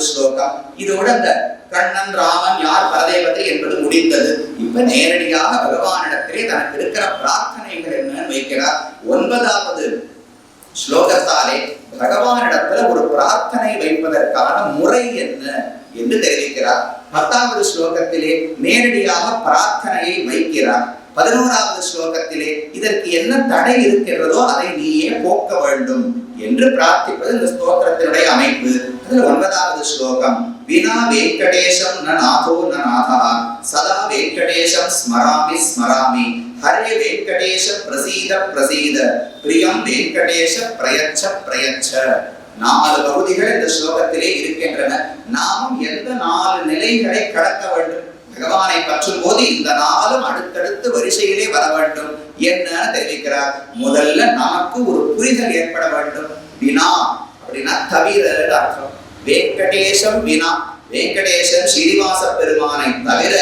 ஸ்லோகம். இதோட இந்த கண்ணன் ராமன் யார் பரதேவதை என்பது முடிந்தது. இப்ப நேரடியாக பகவானிடத்திலே தனக்கு இருக்கிற பிரார்த்தனைகள் என்னன்னு வைக்கிறார். ஒன்பதாவது ஸ்லோகத்தாலே பகவானிடத்துல ஒரு பிரார்த்தனை வைப்பதற்கான முறை என்ன என்று தெரிவிக்கிறார். பத்தாவது ஸ்லோகத்திலே நேரடியாக பிரார்த்தனையை வைக்கிறார். பதினோராவது ஸ்லோகத்திலே இதற்கு என்ன தடை இருக்கின்றதோ அதை நீயே போக்க வேண்டும். என்று பிரார்த்திப்பது இந்த ஸ்தோத்திரத்தினுடைய அமைப்பு. அதுல ஒன்பதாவது ஸ்லோகம் வினா வெங்கடேஷம் ந நாதோ ந நாதா சதா வெங்கடேஷம் ஸ்மராமி ஸ்மராமி ஹரே வெங்கடேஷ பிரசீத பிரசீத பிரியம் வெங்கடேஷ பிரயச்ச பிரயச்ச. நாலு பகுதிகள் இந்த ஸ்லோகத்திலே இருக்கின்றன. நாம் எந்த நாலு நிலைகளை கடக்க வேண்டும்? பகவானை பற்றும் போது இந்த நாளும் அடுத்தடுத்து வரிசையிலே வர வேண்டும். என்ன தெரிவிக்கிறார்? முதல்ல நமக்கு ஒரு புரிதல் ஏற்பட வேண்டும். வினா அப்படின்னா தவிர அர்த்தம்? வெங்கடேசம் வினா. வெங்கடேசன் ஸ்ரீனிவாச பெருமானை தவிர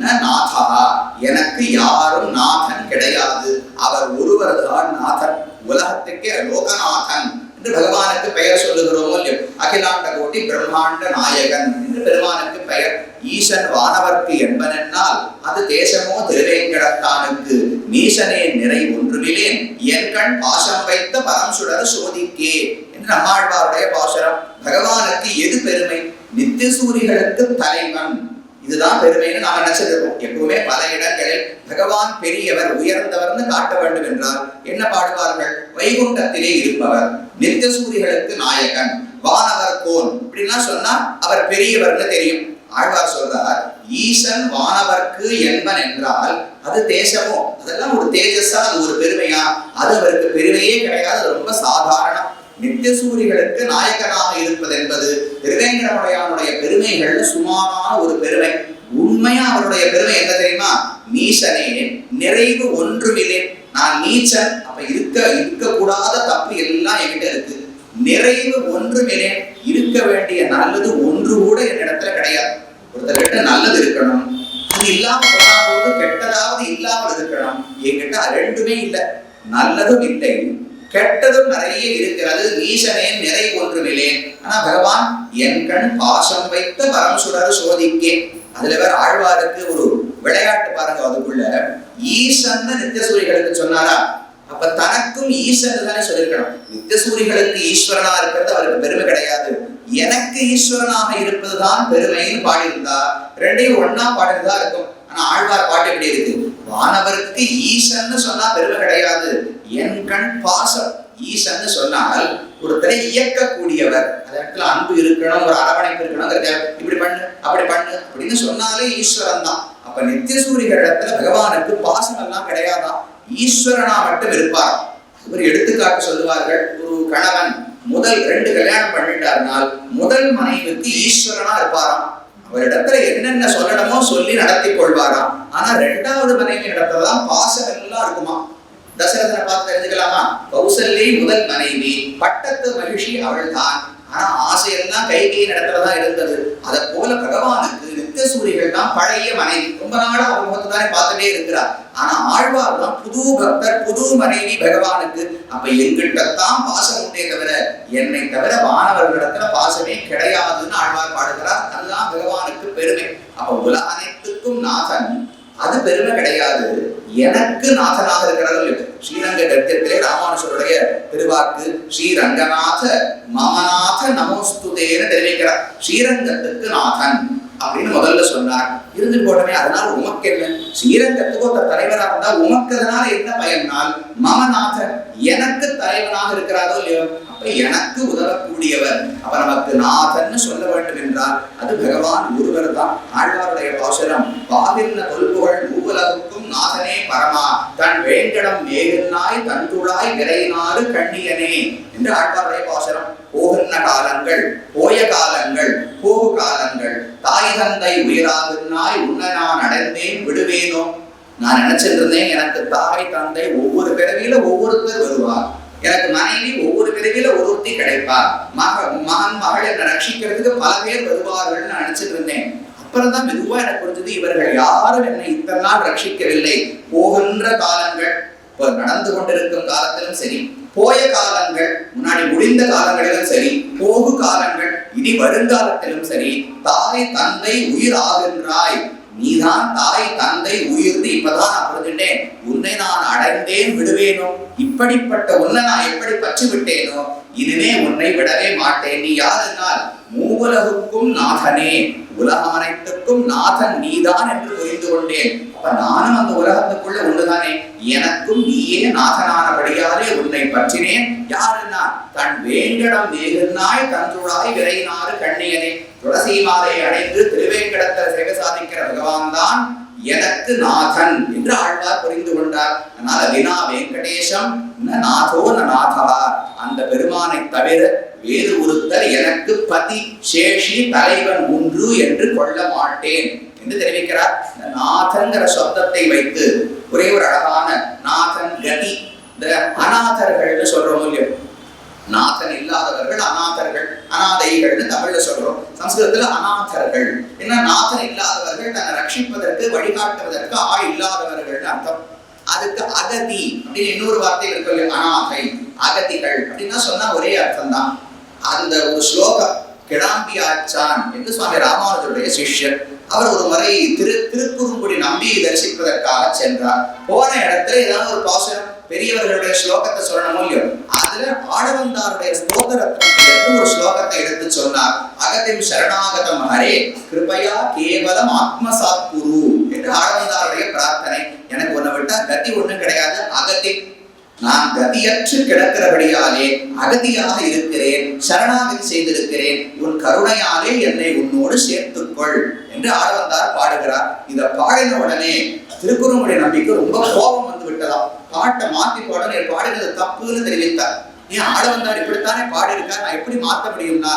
ந நாதா. எனக்கு யாரும் நாதன் கிடையாது. அவர் ஒருவர் தான் நாதன். உலகத்துக்கே லோகநாதன். என்று பகவானுக்கு பெயர் சொல்லுகிறோமோ இல்லையோ? அகிலாண்ட கோட்டி பிரம்மாண்ட நாயகன் என்று பெருமானுக்கு பெயர். ஈசன் வானவர்க்கு என்பனென்னால் அது தேசமோ திருவேங்கடத்தானுக்கு. நீசனே நிறை ஒன்றுவிலேன் என் கண் பாசம் வைத்த பரம் சுடர் சோதிக்கே என்று நம்மாழ்வாருடைய பாசுரம். பகவானுக்கு எது பெருமை? நித்திய சூரிகளுக்கு தலைவன். இதுதான் பெருமைன்னு நாம் நினைச்சிருக்கோம் எப்பவுமே பல இடங்களில் பகவான் பெரியவர் உயர்ந்தவர்னு காட்ட வேண்டும் என்றால் என்ன பாடுவார்கள்? வைகுண்டத்திலே இருப்பவர். நித்திய சூரிகளுக்கு நாயகன் வானவர் கோன். இப்படிலாம் சொன்னா அவர் பெரியவர்னு தெரியும். ஆழ்வார் சொல்றார் ஈசன் வானவர்க்கு என்பன் என்றால் அது தேசமோ? அதெல்லாம் ஒரு தேஜஸா அது ஒரு பெருமையா? அது அவருக்கு பெருமையே கிடையாது. ரொம்ப சாதாரணம் நித்திய சூரிகளுக்கு நாயகனாக இருப்பது என்பது திருவேங்கடமுடையானுடைய பெருமைகள்ல சுமாரான ஒரு பெருமை. உண்மையா அவருடைய பெருமை என்ன தெரியுமா? நீசனே நிறைவு ஒன்றுமில்லை. நான் நீச்சன். அப்ப இருக்க இருக்கக்கூடாத தப்பு எல்லாம் என்கிட்ட இருக்கு. நிறைவு ஒன்றுமில்லை. இருக்க வேண்டிய நல்லது ஒன்று கூட என்னிடத்துல கிடையாது. ஒருத்தர்கிட்ட நல்லது இருக்கணும். அது இல்லாம போது கெட்டதாவது இல்லாமல் இருக்கணும் என்கிட்ட ரெண்டுமே இல்லை. நல்லதும் இல்லை. கெட்டதும் நிறைய இருக்கிறது. ஈசனே நிறை ஒன்றுமில்லேன் ஆனா பகவான் என் கண் பாசம் வைத்த பரம் சுடர் சோதிக்கேன். அதுல வேற ஆழ்வாருக்கு ஒரு விளையாட்டு பாருங்க அதுக்குள்ள. ஈசன் நித்தியசூரிகளுக்கு சொன்னாரா? அப்ப தனக்கும் ஈசன் தானே சொல்லியிருக்கணும். நித்தியசூரிகளுக்கு ஈஸ்வரனா இருக்கிறது அவருக்கு பெருமை கிடையாது. எனக்கு ஈஸ்வரனாக இருப்பதுதான் பெருமைன்னு பாடியிருந்தா ரெண்டையும் ஒன்னா தான் இருக்கும் ஆனா ஆழ்வார் பாட்டு எப்படி இருக்கு? வானவருக்கு ஈசன்னு சொன்னா பெருமை கிடையாது. என் கண் பாசம். ஈசன்னு சொன்னால் ஒருத்தரை இயக்கக்கூடியவர். அந்த இடத்துல அன்பு இருக்கணும் ஒரு அரவணைப்பு இருக்கணும் இப்படி பண்ணு அப்படி பண்ணு அப்படின்னு சொன்னாலே ஈஸ்வரன் தான். அப்ப நித்தியசூரிகள் இடத்துல பகவானுக்கு பாசம் எல்லாம் கிடையாதான் ஈஸ்வரனா மட்டும் இருப்பார். ஒரு எடுத்துக்காட்டு சொல்லுவார்கள் ஒரு கணவன் முதல் ரெண்டு கல்யாணம் பண்ணிட்டார்னால் முதல் மனைவிக்கு ஈஸ்வரனா இருப்பாராம். அவரிடத்துல என்னென்ன சொல்லணுமோ சொல்லி நடத்தி கொள்வாராம். ஆனா ரெண்டாவது மனைவி இடத்துலதான் பாசம் எல்லாம் இருக்குமா? தசரதனை பார்த்து தெரிஞ்சுக்கலாமா? கௌசல்யை முதல் மனைவி பட்டத்து மகிழ்ச்சி அவள் தான் ஆனா ஆசையெல்லாம் கை கை நடத்துறதா இருந்தது. அதை போல பகவானுக்கு நித்திய சூரியர்கள் தான் பழைய மனைவி. ரொம்ப நாளா அவங்க முகத்தை தானே பார்த்துட்டே இருக்கிறார். ஆனா ஆழ்வார் தான் புது பக்தர் புது மனைவி பகவானுக்கு. அப்ப எங்கிட்டத்தான் பாசம் உண்டே தவிர என்னை தவிர மாணவர்களிடத்துல பாசமே கிடையாதுன்னு ஆழ்வார் பாடுகிறார். அதுதான் பகவானுக்கு பெருமை. அப்ப உலக அனைத்துக்கும் நாசன் அது பெருமை கிடையாது. எனக்கு நாதனாக இருக்கிறார்கள் ஸ்ரீரங்க கத்தியத்திலே ராமானுஷருடைய திருவாக்கு ஸ்ரீரங்கநாத மமநாத நமோஸ்துதேன்னு தெரிவிக்கிறார். ஸ்ரீரங்கத்துக்கு நாதன் அப்படின்னு முதல்ல சொன்னார். இருந்து போட்டமே அதனால உமக்கு என்ன? ஸ்ரீரங்கத்துக்கு ஒரு தலைவராக இருந்தால் உமக்கு அதனால என்ன பயன்னால் மமநாதன் எனக்கு தலைவனாக இருக்கிறாரோ இல்லையோ அப்ப எனக்கு உதவக்கூடியவர் அப்ப நமக்கு நாதன்னு சொல்ல வேண்டும் என்றால் அது பகவான் ஒருவர் தான். ஆழ்வாருடைய பாசுரம் பாவிர்ன தொல்புகள் மூவலகுக்கும் நாதனே பரமா தன் வேங்கடம் மேகனாய் தன் துழாய் விரையினாறு கண்ணியனே என்று ஆழ்வாருடைய பாசுரம். போகின்ற காலங்கள் போய காலங்கள் போகு காலங்கள் தாய் தந்தை உயிராகுன்னாய் உன்னை நான் அடைந்தேன் விடுவேனோ? நான் நினைச்சிட்டு இருந்தேன் எனக்கு தாய் தந்தை ஒவ்வொரு பிறவியில ஒவ்வொருத்தர் வருவார். எனக்கு மனைவி ஒவ்வொரு பிறவியில ஒருத்தி கிடைப்பார். மக மகன் மகள் என்னை ரட்சிக்கிறதுக்கு பல பேர் வருவார்கள் நான் நினைச்சிட்டு இருந்தேன் அப்புறம் தான் மெதுவா எனக்கு புரிஞ்சது இவர்கள் யாரும் என்னை இத்தனை நாள் ரட்சிக்கவில்லை. போகின்ற காலங்கள் இப்போ நடந்து கொண்டிருக்கும் காலத்திலும் சரி போய காலங்கள் முன்னாடி முடிந்த காலங்களிலும் சரி போகு காலங்கள் இனி வருங்காலத்திலும் சரி தாய் தந்தை உயிர் ஆகின்றாய். நீதான் தாய் தந்தை உயிர்ந்து இப்பதான் நான் புரிஞ்சுட்டேன். உன்னை நான் அடைந்தேன் விடுவேனோ? இப்படிப்பட்ட உன்னை நான் எப்படி பற்றி விட்டேனோ இனிமே உன்னை விடவே மாட்டேன். நீ யாருனால் மூவலகுக்கும் நாதனே. உலகம் அனைத்துக்கும் நாதன் நீதான் என்று புரிந்து கொண்டேன். அப்ப நானும் அந்த உலகத்துக்குள்ள ஒன்றுதானே? எனக்கும் நீயே நாதனானபடியாலே உன்னை பற்றினேன். யாருன்னா தன் வேங்கடம் வேகுநாய் தன்றுடாய் விரைனாறு கண்ணியனே. துளசி மாலை அடைந்து திருவேங்கடத்தில் சேவை சாதிக்கிற பகவான் தான் எனக்கு நாதன் என்று ஆழ்வார் புரிந்து கொண்டார். அதனால வினா வெங்கடேசம் ந நாதோ ந நாதா அந்த பெருமானை தவிர வேறு ஒருத்தர் எனக்கு பதி சேஷி தலைவன் ஒன்று என்று கொள்ள மாட்டேன் என்று தெரிவிக்கிறார். இந்த நாதங்கிற சொந்தத்தை வைத்து ஒரே ஒரு அழகான நாதன் கதி. இந்த அநாதர்கள்னு சொல்றோம் இல்லையோ? நாதன் இல்லாதவர்கள் அநாதர்கள் அனாதைகள்னு தமிழ்ல சொல்றோம். சம்ஸ்கிருதத்துல அநாதர்கள். என்ன? நாதன் இல்லாதவர்கள் தன்னை ரட்சிப்பதற்கு வழிகாட்டுவதற்கு ஆள் இல்லாதவர்கள்னு அர்த்தம். அதுக்கு அகதி அப்படின்னு இன்னொரு வார்த்தை இருக்கு அநாதை அகதிகள் அப்படின்னா சொன்னா ஒரே அர்த்தம் தான் அந்த ஒரு ஸ்லோகம் கிடாம்பி ஆச்சான் என்று சுவாமி ராமானுஜருடைய சிஷ்யர் அவர் ஒரு முறை திரு திருக்குறுங்குடி நம்பியை தரிசிப்பதற்காக சென்றார். போன இடத்துல ஏதாவது ஒரு பாசனம் பெரியவர்களுடைய ஸ்லோகத்தை சொல்லணும் இல்லையோ அதுல ஆடவந்தாருடைய ஸ்தோத்திரத்தை ஒரு ஸ்லோகத்தை எடுத்து சொன்னார். அகத்தின் சரணாகதம் ஹரே கிருபையா கேவலம் ஆத்மசாத் குரு என்று ஆடவந்தாருடைய பிரார்த்தனை எனக்கு உன்னை விட்டா கதி ஒண்ணும் கிடையாது அகத்தி நான் கதியற்று கிடக்கிறபடியாலே அகதியாக இருக்கிறேன் சரணாகதி செய்திருக்கிறேன் உன் கருணையாலே என்னை உன்னோடு சேர்த்துக்கொள் என்று ஆரவந்தார் பாடுகிறார். இந்த பாடின உடனே திருக்குறளுடைய நம்பிக்கை ரொம்ப கோபம் வந்து விட்டதாம். பாட்டை மாத்தி பாட என் பாடுகிறது தப்புன்னு தெரிவித்தார். நீ ஆடவந்தார் இப்படித்தானே பாடியிருக்கார்? நான் எப்படி மாத்த முடியும்னா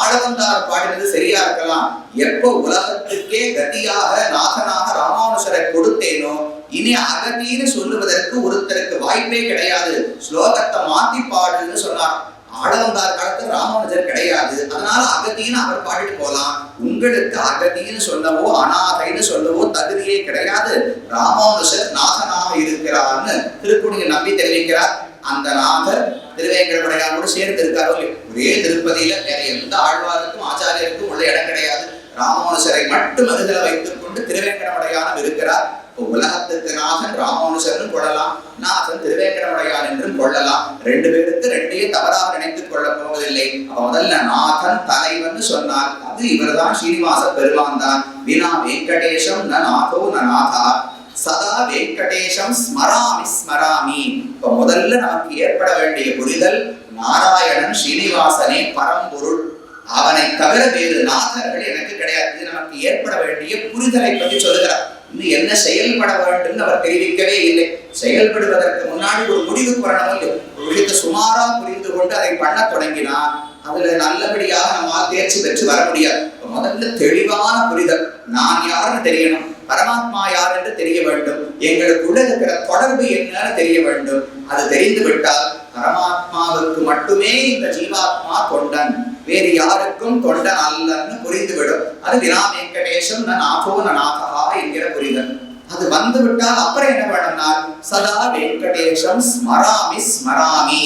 ஆடவந்தார் பாடினது சரியா இருக்கலாம். எப்போ உலகத்துக்கே கதியாக நாகனாக ராமானுசரை கொடுத்தேனோ இனி அகத்தின்னு சொல்லுவதற்கு ஒருத்தருக்கு வாய்ப்பே கிடையாது. ஸ்லோகத்தை மாத்தி பாடுன்னு சொன்னார். ஆடவந்தார் காலத்து ராமானுஜர் கிடையாது. அதனால அகத்தின்னு அவர் பாடிட்டு போலாம். உங்களுக்கு அகதின்னு சொல்லவோ அனாதைன்னு சொல்லவோ தகுதியே கிடையாது. ராமானுஜர் நாதனாக இருக்கிறார்னு திருக்குடியை நம்பி தெரிவிக்கிறார். அந்த நாதர் திருவேங்கடமுடையாரோடு சேர்ந்து இருக்காரோ. ஒரே திருப்பதியில வேற எந்த ஆழ்வாருக்கும் ஆச்சாரியருக்கும் உள்ள இடம் கிடையாது. ராமானுஜரை மட்டும் அருகில வைத்துக் கொண்டு திருவேங்கடமுடையானம் இருக்கிறார். உலகத்துக்கு நாதன் கொள்ளலாம் நாதன் திருவேங்கடமுடையான் என்றும் கொள்ளலாம். ரெண்டு பேருக்கு ரெண்டையும் தவறாக நினைத்துக் கொள்ள போவதில்லை. அப்ப முதல்ல நாதன் தலைவன் சொன்னார். அது இவர்தான் ஸ்ரீனிவாச பெருமான் தான். வினா வெங்கடேஷம் ந நாதோ ந நாதா. சதா வெங்கடேஷம் ஸ்மராமி ஸ்மராமி. இப்ப முதல்ல நமக்கு ஏற்பட வேண்டிய புரிதல் நாராயணன் ஸ்ரீனிவாசனே பரம்பொருள். அவனை தவிர வேறு நாதர்கள் எனக்கு கிடையாது. நமக்கு ஏற்பட வேண்டிய புரிதலை பற்றி சொல்லுகிறார். இன்னும் என்ன செயல்பட வேண்டும் அவர் தெரிவிக்கவே இல்லை. செயல்படுவதற்கு முன்னாடி ஒரு முடிவுக்கு வரணும் ஒரு விஷயத்தை சுமாரா புரிந்து கொண்டு அதை பண்ண தொடங்கினா அதுல நல்லபடியாக நம்மால் தேர்ச்சி பெற்று வர முடியாது. முதல்ல தெளிவான புரிதல். நான் யாருன்னு தெரியணும். பரமாத்மா யார் என்று தெரிய வேண்டும். எங்களுக்குள்ள இருக்கிற தொடர்பு என்னன்னு தெரிய வேண்டும். அது தெரிந்து விட்டால் பரமாத்மாவுக்கு மட்டுமே இந்த ஜீவாத்மா தொண்டன். வேறு யாருக்கும் தொண்டன் அல்லன்னு புரிந்துவிடும். அது வினா வெங்கடேஷம் நான் நாதோ ந என்கிற புரிதல். அது வந்து விட்டால் அப்புறம் என்ன பண்ணனால் சதா வெங்கடேஷம் ஸ்மராமி ஸ்மராமி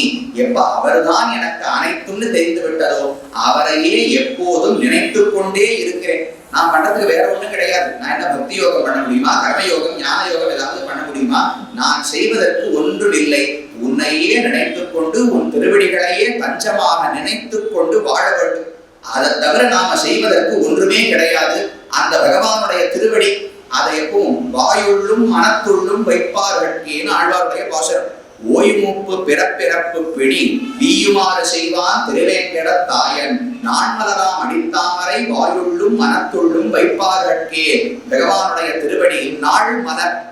எப்ப அவர்தான் எனக்கு அனைத்தும்னு தெரிந்து விட்டதோ அவரையே எப்போதும் நினைத்து கொண்டே இருக்கிறேன். நான் பண்றதுக்கு வேற ஒண்ணும் கிடையாது. நான் என்ன பக்தி யோகம் பண்ண முடியுமா? கர்ம யோகம் ஞான யோகம் ஏதாவது பண்ண முடியுமா? நான் செய்வதற்கு ஒன்றும் இல்லை. உன்னையே நினைத்துக் கொண்டு உன் திருவடிகளையே பஞ்சமாக நினைத்துக் கொண்டு வாழ வேண்டும். அதை தவிர நாம செய்வதற்கு ஒன்றுமே கிடையாது. அந்த பகவானுடைய திருவடி அதை எப்பவும் வாயுள்ளும் மனத்துள்ளும் வைப்பார்கட்கேன்னு ஆழ்வாருடைய பாசுரம். ஓய்மூப்பு பிறப்பிறப்பு பிடி வீயுமாறு செய்வான் திருவேங்கட தாயன். நான்மலராம் அடித்தாமரை வாயுள்ளும் மனத்துள்ளும் வைப்பார்கட்கே பகவானுடைய திருவடி நாள் மலர்.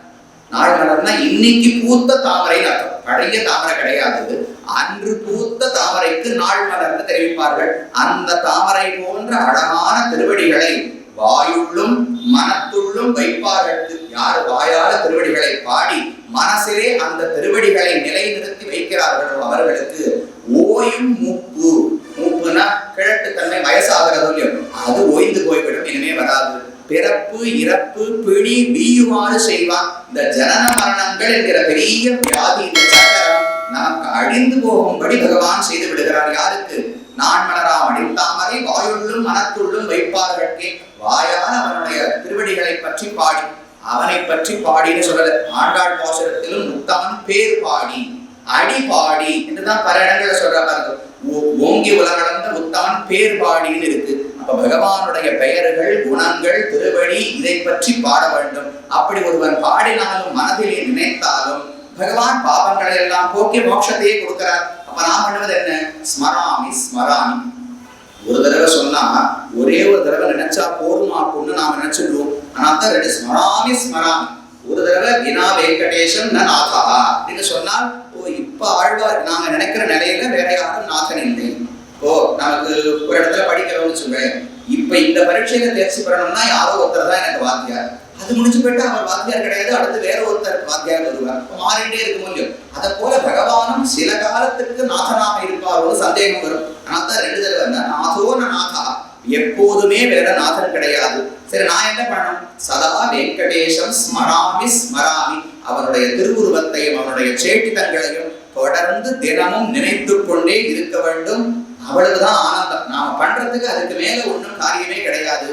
நாள் மலர்னா இன்னைக்கு பூத்த தாமரை அர்த்தம் பழைய தாமரை கிடையாது. அன்று பூத்த தாமரைக்கு நாள் மலர்னு தெரிவிப்பார்கள். அந்த தாமரை போன்ற அழகான திருவடிகளை வாயுள்ளும் மனத்துள்ளும் வைப்பார்கள். யார் வாயால திருவடிகளை பாடி மனசிலே அந்த திருவடிகளை நிலைநிறுத்தி வைக்கிறார்களோ அவர்களுக்கு ஓயும் மூப்பு. மூப்புனா கிழட்டு தன்மை வயசாகிறதும் இல்லையோ. அது ஓய்ந்து போய்விடும் இனிமே வராது. பிறப்பு இறப்பு பிடி வீயுமாறு செய்வான். இந்த ஜனன மரணங்கள் என்கிற பெரிய வியாதி இந்த சக்கரம் நமக்கு அழிந்து போகும்படி பகவான் செய்து விடுகிறார். யாருக்கு? நான் மலராம் அடித்தாமரை வாயுள்ளும் மனத்துள்ளும் வைப்பார்களே வாயால் அவனுடைய திருவடிகளை பற்றி பாடி அவனை பற்றி பாடின்னு சொல்லல. ஆண்டாள் பாசுரத்திலும் முத்தவன் பேர் பாடி அடி பாடி. என்றுதான் பல இடங்கள்ல சொல்ற பாருங்க. ஓ- ஓங்கி உலகளந்த முத்தவன் பேர் பாடின்னு இருக்கு. பகவானுடைய பெயர்கள் குணங்கள் திருவடி இதை பற்றி பாட வேண்டும். அப்படி ஒருவன் பாடினாலும் மனதிலே நினைத்தாலும் பகவான் பாபங்களை எல்லாம் போக்கி மோட்சத்தையே கொடுக்கிறார். அப்ப நான் பண்ணுவது என்ன? ஸ்மராமி ஸ்மராமி. ஒரு தடவை சொன்னா ஒரே ஒரு தடவை நினைச்சா போருமாக்கும்னு நாம நினைச்சிடுவோம் ஆனா தான் ரெண்டு ஸ்மராமி ஸ்மராமி. ஒரு தடவை வினா வெங்கடேசன் ந நாதா. அப்படின்னு சொன்னால் ஓ இப்ப ஆழ்வார் நாங்க நினைக்கிற நிலையில வேற யாரும் நாதன் இல்லை. ஓ நமக்கு ஒரு இடத்துல படிக்கிறோம்னு சொல்றேன். இப்ப இந்த பரீட்சையில தேர்ச்சி பெறணும்னா யாரோ ஒருத்தர் தான் எனக்கு வாத்தியார். அது முடிஞ்சு போயிட்டு அவர் வாத்தியார் கிடையாது அடுத்து வேற ஒருத்தர் வாத்தியார் வருவார். அப்ப மாறிட்டே இருக்க முடியும் அதை போல பகவானும் சில காலத்துக்கு நாதனாக இருப்பாரோ சந்தேகம் வரும். ஆனா தான் ரெண்டு தடவை நாதோ ந நாதா எப்போதுமே வேற நாதன் கிடையாது. சரி நான் என்ன பண்ணணும்? சதா வெங்கடேசம் ஸ்மராமி ஸ்மராமி. அவனுடைய திருவுருவத்தையும் அவனுடைய சேட்டிதங்களையும் தொடர்ந்து தினமும் நினைத்து கொண்டே இருக்க வேண்டும். அவ்வளவுதான் ஆனந்தம். நாம் பண்றதுக்கு அதுக்கு மேல ஒன்றும் காரியமே கிடையாது.